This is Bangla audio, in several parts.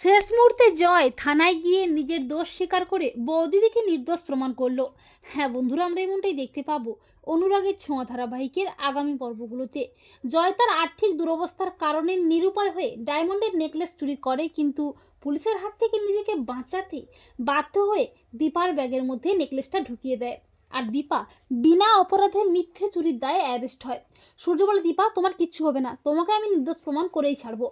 শেষ মুহূর্তে জয় থানায় গিয়ে নিজের দোষ স্বীকার করে বৌদিদিকে নির্দোষ প্রমাণ করল। হ্যাঁ বন্ধুরা, আমরা এমনটাই দেখতে পাবো অনুরাগের ছোঁয়া ধারাবাহিকের আগামী পর্বগুলোতে। জয় তার আর্থিক দুরবস্থার কারণে নিরুপায় হয়ে ডায়মন্ডের নেকলেস চুরি করে, কিন্তু পুলিশের হাত থেকে নিজেকে বাঁচাতে বাধ্য হয়ে দীপার ব্যাগের মধ্যে নেকলেসটা ঢুকিয়ে দেয়। আর দীপা বিনা অপরাধে মিথ্যে চুরির দায়ে অ্যারেস্ট হয়। সূর্য বলে দীপা, তোমার কিচ্ছু হবে না। তোমাকে আমি নির্দোষ প্রমাণ করেই ছাড়বো।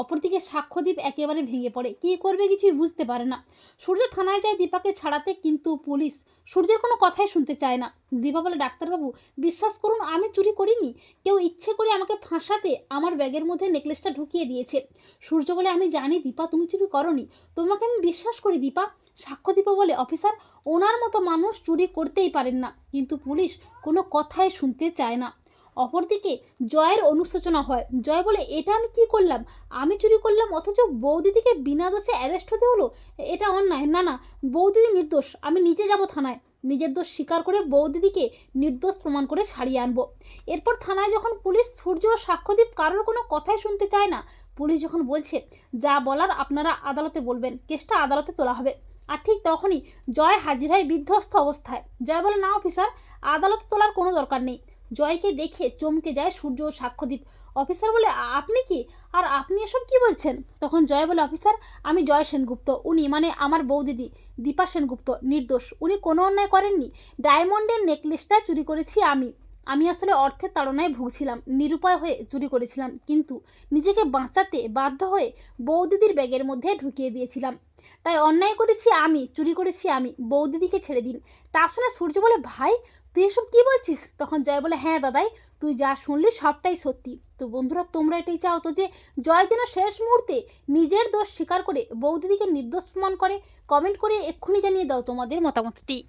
অপরদিকে সাক্ষ্যদীপ একেবারে ভেঙে পড়ে। কী করবে কিছুই বুঝতে পারে না। সূর্য থানায় যায় দীপাকে ছাড়াতে, কিন্তু পুলিশ সূর্যের কোনো কথাই শুনতে চায় না। দীপা বলে, ডাক্তারবাবু, বিশ্বাস করুন, আমি চুরি করিনি। কেউ ইচ্ছে করে আমাকে ফাঁসাতে আমার ব্যাগের মধ্যে নেকলেসটা ঢুকিয়ে দিয়েছে। সূর্য বলে, আমি জানি দীপা, তুমি চুরি করনি। তোমাকে আমি বিশ্বাস করি দীপা। সাক্ষ্যদীপা বলে, অফিসার, ওনার মতো মানুষ চুরি করতেই পারেন না। কিন্তু পুলিশ কোনো কথাই শুনতে চায় না। অপরদিকে জয়ের অনুশোচনা হয়। জয় বলে, এটা আমি কি করলাম? আমি চুরি করলাম, অথচ বৌদিদিকে বিনা দোষে অ্যারেস্ট হতে হলো? এটা অন্যায়। না না, বৌদিদি নির্দোষ। আমি নিজে যাব থানায়। নিজের দোষ স্বীকার করে বৌদিদিকে নির্দোষ প্রমাণ করে ছাড়িয়ে আনব। এরপর থানায় যখন পুলিশ সূর্য ও সাক্ষ্যদীপ কারোর কোনো কথাই শুনতে চায় না, পুলিশ যখন বলছে, যা বলার আপনারা আদালতে বলবেন, কেসটা আদালতে তোলা হবে। আর ঠিক তখনই জয় হাজির হয় বিধ্বস্ত অবস্থায়। জয় বলে, না, অফিসার, আদালতে তোলার কোনো দরকার নেই। জয়কে দেখে চমকে যায় সূর্য ও সাক্ষ্যদীপ অফিসার বলে, আপনি কি? আর আপনি এসব কি বলছেন? তখন জয় বলে, অফিসার, আমি জয় সেনগুপ্ত। উনি মানে আমার বৌদিদি দীপা সেনগুপ্ত। নির্দোষ। উনি কোনো অন্যায় করেননি। ডায়মন্ডের নেকলেসটা চুরি করেছি আমি। আমি আসলে অর্থের তাড়নায় ভুগছিলাম, নিরুপায় হয়ে চুরি করেছিলাম। কিন্তু নিজেকে বাঁচাতে বাধ্য হয়ে বৌদিদির ব্যাগের মধ্যে ঢুকিয়ে দিয়েছিলাম। তাই অন্যায় করেছি আমি, চুরি করেছি আমি, বৌদিদিকে ছেড়ে দিন। তা শুনে সূর্য বলে, ভাই, তুই এসব কী বলছিস? তখন জয় বলে হ্যাঁ দাদাই, তুই যা শুনলি সবটাই সত্যি। তো বন্ধুরা, তোমরা এটাই চাও তো যে, জয় যেন শেষ মুহূর্তে নিজের দোষ স্বীকার করে বৌদিদিকে নির্দোষ প্রমাণ করে কমেন্ট করে এক্ষুনি জানিয়ে দাও তোমাদের মতামতটি।